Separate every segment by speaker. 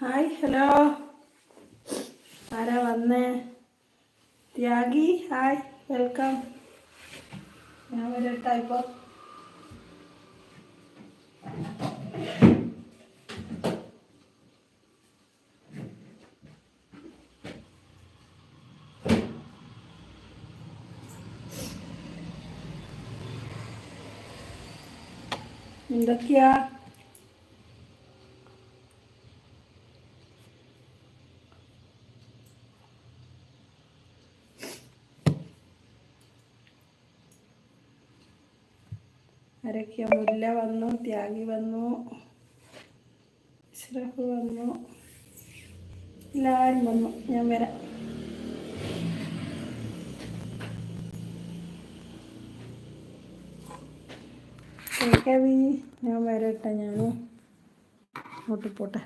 Speaker 1: Hi hello. ആരാ വന്നേ? Tyagi hi welcome. ഞാൻ വരട്ടാ ഇപ്പോൾ എന്തൊക്കെയാ? ആരൊക്കെയാ മുല്ല വന്നു ത്യാഗി വന്നു ഇഷ്റഫ് വന്നു എല്ലാവരും വന്നു. ഞാൻ വരാം. ഞാൻ വരട്ടെ ഞാൻ അങ്ങോട്ട് പോട്ടെ.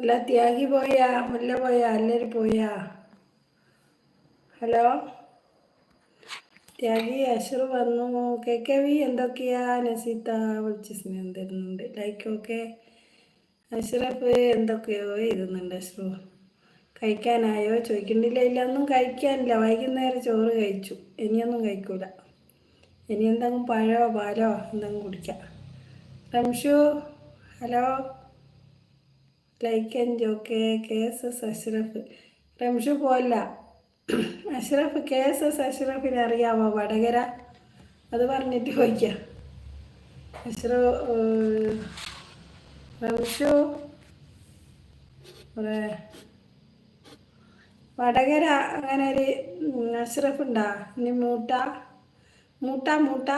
Speaker 1: അല്ല ത്യാഗി പോയാ മുല്ല പോയാ അല്ലൊരു പോയാ? ഹലോ? ത്യാഗി അഷർ വന്നു. കെ കെ വി എന്തൊക്കെയാ? നസീത്ത വിളിച്ച് സ്നേഹം തരുന്നുണ്ട്. ലൈക്ക് ഓക്കെ അഷറഫ് എന്തൊക്കെയോ എഴുതുന്നുണ്ട് അഷറു കഴിക്കാനായോ? ചോദിക്കണ്ടില്ല ഇല്ല ഒന്നും കഴിക്കാനില്ല. വൈകുന്നേരം ചോറ് കഴിച്ചു. ഇനിയൊന്നും കഴിക്കൂല. ഇനി എന്തെങ്കിലും പഴമോ പാലോ എന്തെങ്കിലും കുടിക്കാം. Ramshu hello? Like and okay K S S Ashraf Ramshu പോല്ല Ashraf K S S അഷ്റഫിനെ അറിയാമോ വടകര. അത് പറഞ്ഞിട്ട് ചോദിക്കാം അഷ്റഫ് വടകര അങ്ങനെ ഒരു അഷ്റഫ് ഉണ്ടാ. ഇനി മൂട്ട. മൂട്ട മൂട്ട.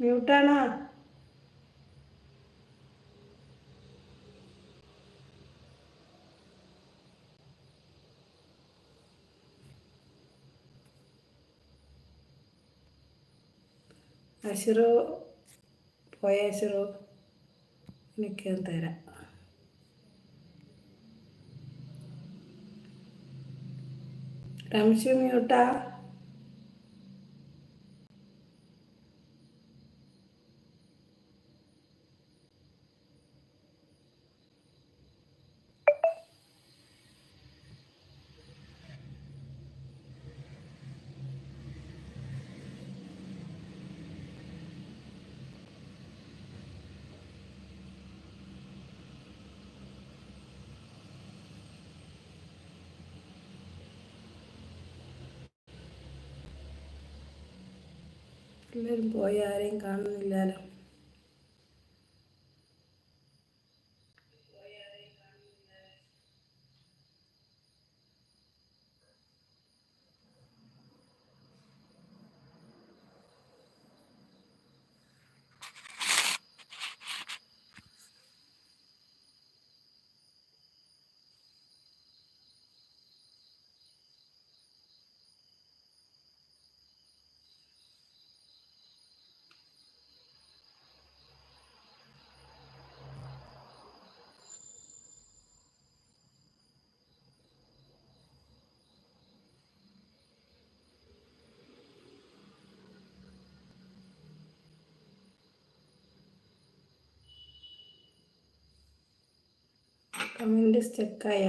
Speaker 1: മ്യൂട്ടാണോ? അഷിറു പോയ അഷിറു എനിക്ക് തരാം. റംഷു മ്യൂട്ടാ എല്ലാവരും പോയി ആരെയും കാണുന്നില്ലല്ലോ കമന്റ് സ്റ്റക്കായ?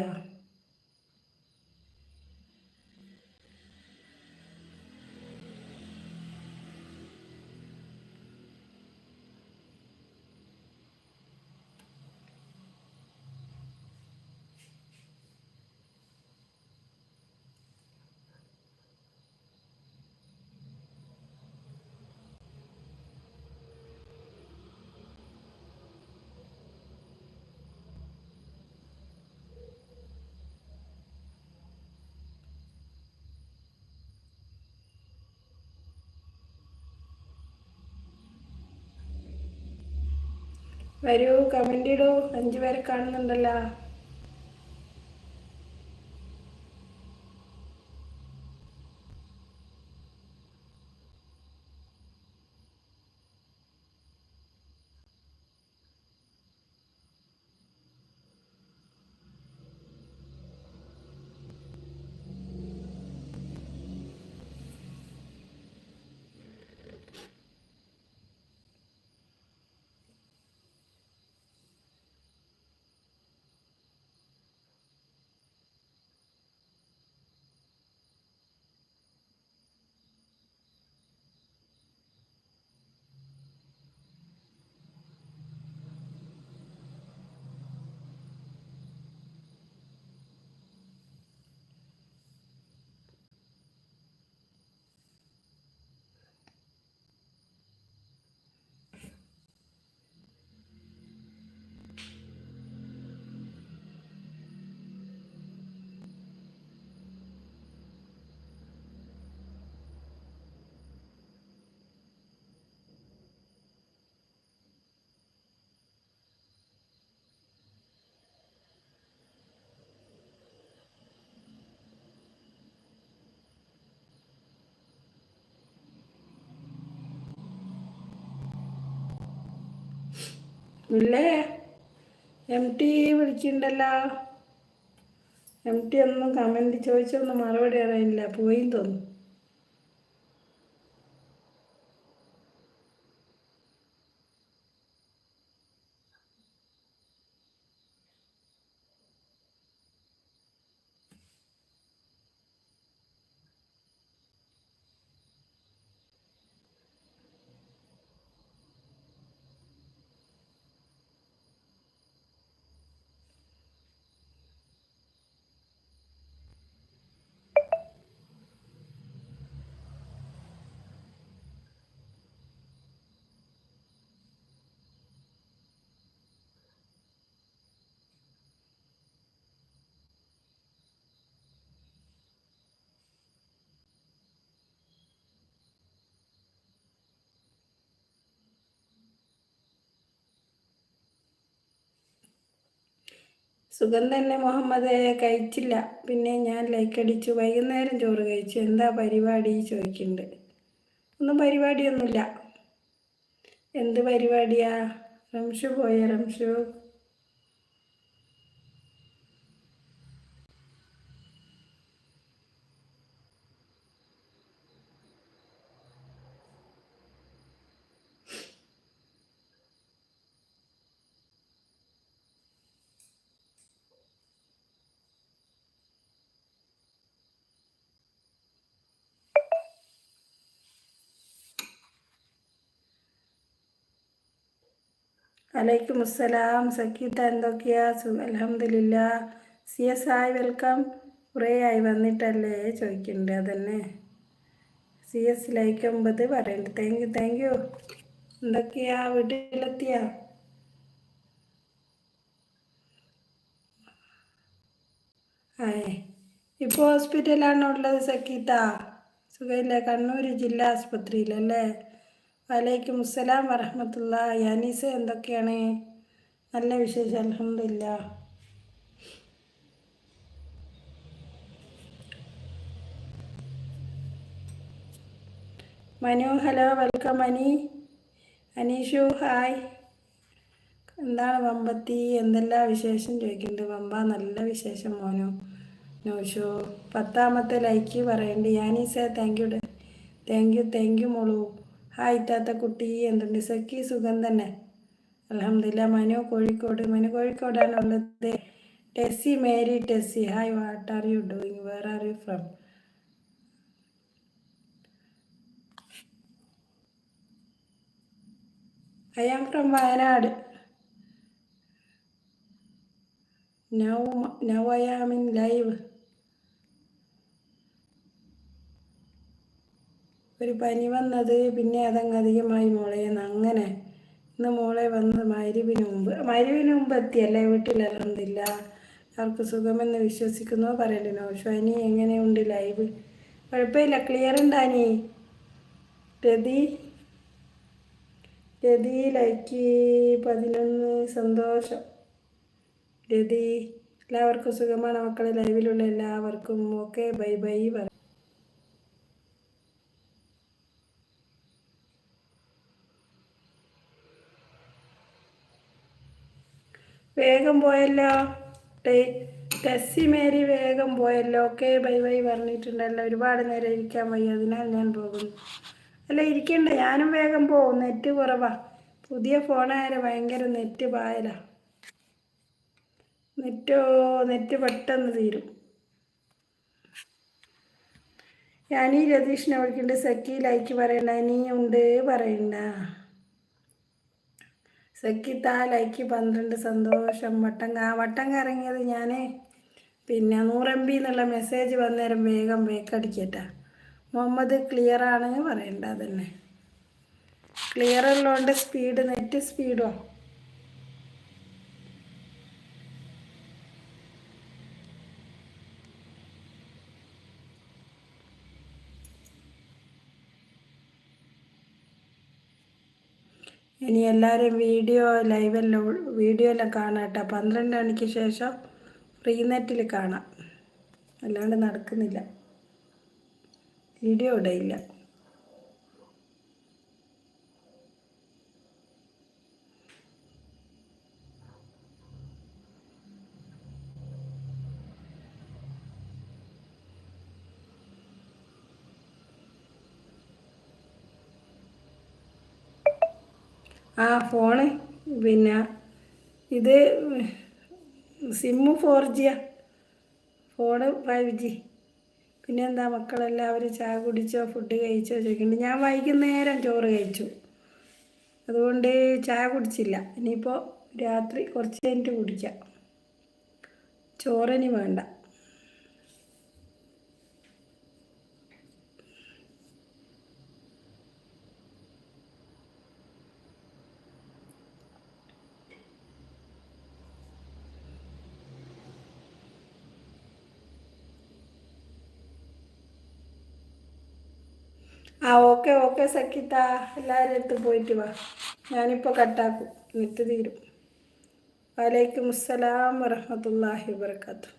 Speaker 1: വരൂ കമന്റ് ഇടൂ. അഞ്ചു പേരെ കാണുന്നുണ്ടല്ലോ. ഇല്ലേ? എം ടി വിളിച്ചിട്ടുണ്ടല്ലോ എം ടി ഒന്നും കമന്റ് ചോദിച്ചൊന്നും മറുപടി അറിയില്ല. പോയി തോന്നുന്നു. സുഖം തന്നെ മുഹമ്മദ് കഴിച്ചില്ല. പിന്നെ ഞാൻ ലൈക്ക് അടിച്ചു. വൈകുന്നേരം ചോറ് കഴിച്ചു. എന്താ പരിപാടി? ചോദിക്കുന്നുണ്ട് ഒന്നും പരിപാടിയൊന്നുമില്ല. എന്ത് പരിപാടിയാ? റംഷു പോയ? റംഷു? വലൈക്കും അസ്സലാം. സക്കീത്ത എന്തൊക്കെയാ? അലഹമില്ല സി എസ് ആയി വെൽക്കം കുറേ ആയി വന്നിട്ടല്ലേ ചോദിക്കുന്നുണ്ട് അതന്നെ. സി എസ് ലൈക്ക് ഒമ്പത് പറയുന്നുണ്ട് താങ്ക് യു താങ്ക് യു എന്തൊക്കെയാ? വീട്ടിലെത്തിയ? ഇപ്പോൾ ഹോസ്പിറ്റലാണോ ഉള്ളത് സക്കീത്ത സുഖമില്ല കണ്ണൂർ ജില്ലാ ആസ്പത്രിയിലല്ലേ വലൈക്കും അസ്സലാം വരഹമത്തുള്ള യാനീസ് എന്തൊക്കെയാണ്? നല്ല വിശേഷം അലഹമില്ല Manu hello welcome Ani. Aneesh hi. എന്താണ് വമ്പത്തി? എന്തെല്ലാം വിശേഷം ചോദിക്കുന്നുണ്ട്. വമ്പ നല്ല വിശേഷം മോനു. നോഷു പത്താമത്തെ ലൈക്ക് പറയണ്ട്. യാനീസ thank you thank you thank you മോളു. ഹായ് കുട്ടി എന്തുണ്ട്? സഖി സുഖം തന്നെ. അലഹമില്ല മനു കോഴിക്കോട് മനു കോഴിക്കോടാണ് ഉള്ളത്. Tessy Mary Tessy. Hi what are you doing where are you from I am from Wayanad. Now now I am in live ഒരു പനി വന്നത് പിന്നെ അതങ്ങ് അധികമായി മോളെ അങ്ങനെ ഇന്ന് മോളെ വന്ന് മരുവിന് മുമ്പ്. മരുവിന് മുമ്പ് എത്തിയല്ലേ? വീട്ടിലല്ല അവർക്ക് സുഖമെന്ന് വിശ്വസിക്കുന്നു പറയണ്ടേ? നൗഷാനി എങ്ങനെയുണ്ട് ലൈവ് കുഴപ്പമില്ല. ക്ലിയർ ഉണ്ടാനി രതി? രതി ലൈക്ക് പതിനൊന്ന് സന്തോഷം. രതി എല്ലാവർക്കും സുഖമാണ്? മക്കളെ ലൈവിലുള്ള എല്ലാവർക്കും ഓക്കെ ബൈ ബൈ പറ വേഗം പോയല്ലോ. ടെസ്സി മേരി വേഗം പോയല്ലോ. ഓക്കെ ബൈ ബൈ പറഞ്ഞിട്ടുണ്ടല്ലോ. ഒരുപാട് നേരം ഇരിക്കാൻ വയ്യ. അതിനാൽ ഞാൻ പോകുന്നു. അല്ല ഇരിക്കണ്ട. ഞാനും വേഗം പോകും നെറ്റ് കുറവാ. പുതിയ ഫോണായാലും ഭയങ്കര നെറ്റ് പായല. നെറ്റോ നെറ്റ് പെട്ടെന്ന് തീരും. ഞാനീ രതീഷിനെ വിളിക്കുന്നുണ്ട് സക്കി ലൈക്ക് പറയണ്ട. നീ ഉണ്ട് പറയണ്ട. സക്കിത്ത ലൈക്ക് പന്ത്രണ്ട് സന്തോഷം. വട്ടം വട്ടം കറങ്ങിയത് ഞാൻ പിന്നെ നൂറ് എം എന്നുള്ള മെസ്സേജ് വന്നേരം വേഗം വേക്കടിക്കട്ട മുഹമ്മദ് ക്ലിയർ ആണെന്ന് പറയണ്ട അതന്നെ. ക്ലിയർ ഉള്ളതുകൊണ്ട് സ്പീഡ് നെറ്റ് സ്പീഡോ ഇനി എല്ലാവരും വീഡിയോ ലൈവെല്ലാം വീഡിയോ എല്ലാം കാണാം കേട്ടോ. പന്ത്രണ്ട് മണിക്ക് ശേഷം ഫ്രീ നെറ്റിൽ കാണാം. അല്ലാണ്ട് നടക്കുന്നില്ല. വീഡിയോ ഇടയില്ല. ആ ഫോണ് പിന്നെ ഇത് സിമ്മ് ഫോർ ജിയാ ഫോണ് ഫൈവ് ജി പിന്നെ എന്താ മക്കളെല്ലാവരും ചായ കുടിച്ചോ ഫുഡ് കഴിച്ചോ ചോദിക്കുന്നുണ്ട്. ഞാൻ വൈകുന്നേരം ചോറ് കഴിച്ചു. അതുകൊണ്ട് ചായ കുടിച്ചില്ല. ഇനിയിപ്പോൾ രാത്രി കുറച്ച് കഴിഞ്ഞിട്ട് കുടിക്കാം. ചോറിനി വേണ്ട. ആ ഓക്കെ ഓക്കെ സഖിത്ത. എല്ലാവരും അടുത്ത് പോയിട്ട് വാ. ഞാനിപ്പോൾ കട്ടാക്കും. എന്നിട്ട് തീരും. വലൈക്കും അസ്സലാം വറഹമത്തല്ലാഹി വാത്തു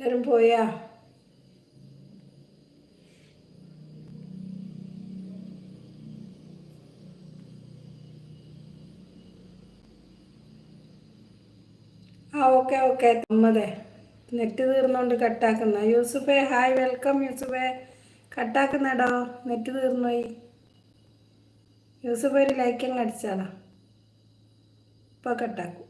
Speaker 1: എല്ലാവരും പോയാ? ആ ഓക്കെ ഓക്കെ. അമ്മതെ നെറ്റ് തീർന്നുകൊണ്ട് കട്ടാക്കുന്ന. യൂസുഫേ ഹായ് വെൽക്കം യൂസുഫേ. കട്ടാക്കുന്നടോ നെറ്റ് തീർന്നുപോയി യൂസുഫ് ഒരു ലൈക്കങ്ങ് അടിച്ചാളാ ഇപ്പോൾ കട്ടാക്കും.